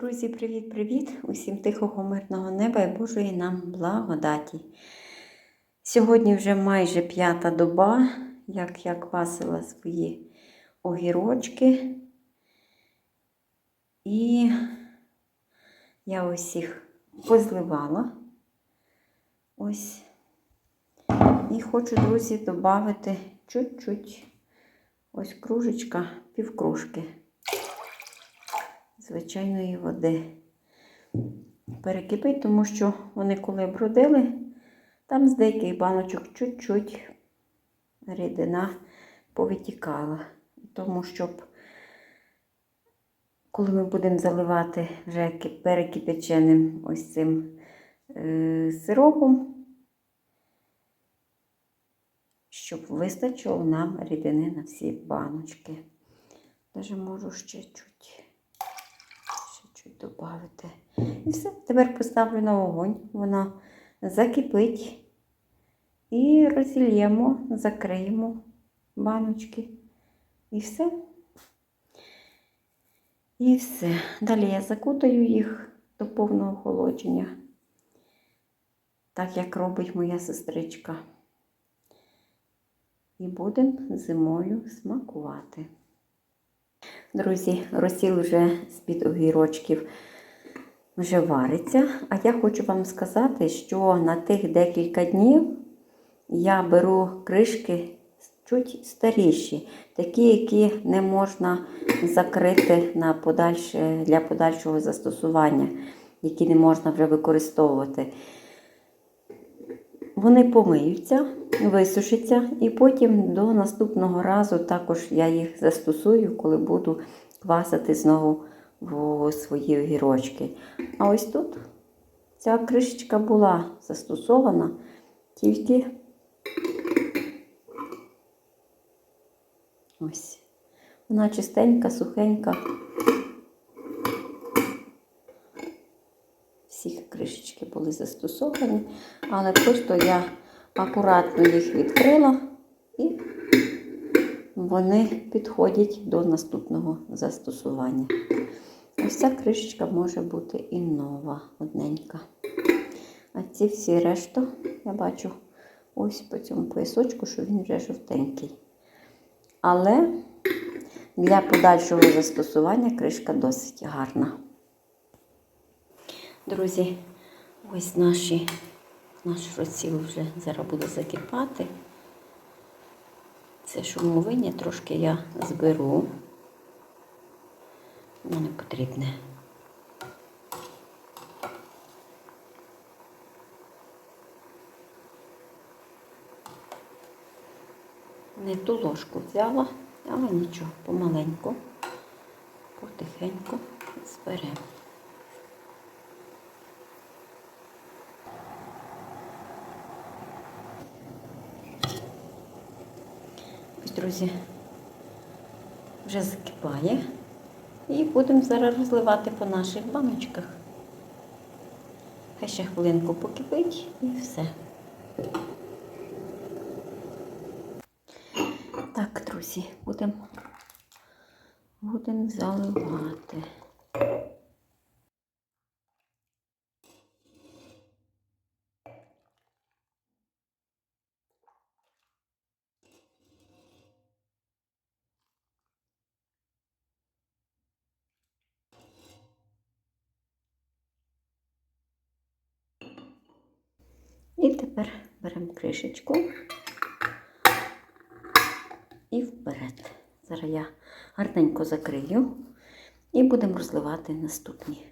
Друзі, привіт-привіт! Усім тихого мирного неба і Божої нам благодаті. Сьогодні вже майже п'ята доба, як я квасила свої огірочки. І я їх позливала. Ось. І хочу, друзі, додати чуть-чуть ось кружечка, півкружки звичайної води. Перекипить, тому що вони коли бродили, там з деяких баночок чуть-чуть рідина повитікала. Тому щоб, коли ми будемо заливати вже перекипяченим ось цим е, сиропом, щоб вистачило нам рідини на всі баночки. Даже можу ще чуть чуть додати. І все. Тепер поставлю на вогонь, вона закипить і розільємо, закриємо баночки. І все. І все. Далі я закутаю їх до повного охолодження, так як робить моя сестричка. І будемо зимою смакувати. Друзі, розсіл вже з-під огірочків вже вариться. А я хочу вам сказати, що на тих декілька днів я беру кришки чуть старіші, такі, які не можна закрити на подальше, для подальшого застосування, які не можна вже використовувати. Вони помиються, висушаться, і потім до наступного разу також я їх застосую, коли буду квасити знову в свої огірочки. А ось тут ця кришечка була застосована тільки ось. Вона чистенька, сухенька. Всі кришечки були застосовані, але просто я акуратно їх відкрила і вони підходять до наступного застосування. Ось ця кришечка може бути і нова, одненька. А ці всі решту, я бачу ось по цьому поясочку, що він вже жовтенький. Але для подальшого застосування кришка досить гарна. Друзі, ось наші, наш розсіл вже зараз буде закипати. Це шумовиння трошки я зберу. Воно не потрібне. Не ту ложку взяла, але нічого, помаленьку, потихеньку зберемо. Друзі, вже закипає. І будемо зараз розливати по наших баночках. Хай ще хвилинку покипить і все. Так, друзі, будемо будем заливати. І тепер беремо кришечку і вперед. Зараз я гарненько закрию і будемо розливати наступні.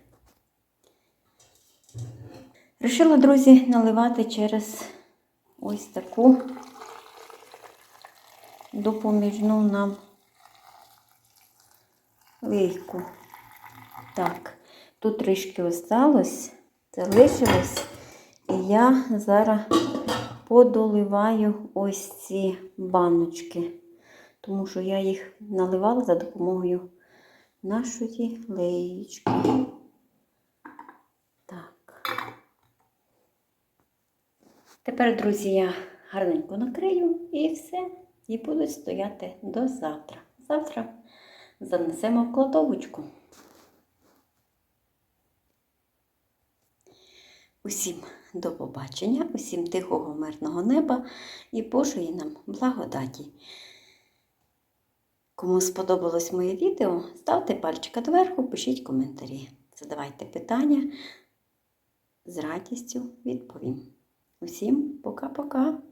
Рішила, друзі, наливати через ось таку допоміжну нам лейку. Так, тут трішки осталось, залишилось. І я зараз подоливаю ось ці баночки, тому що я їх наливала за допомогою нашої леєчки. Так. Тепер, друзі, я гарненько накрию і все. І будуть стояти до завтра. Завтра занесемо в кладовочку. Усім до побачення, усім тихого мирного неба і Божої нам благодаті. Кому сподобалось моє відео, ставте пальчика доверху, пишіть коментарі. Задавайте питання. З радістю відповім. Усім пока-пока!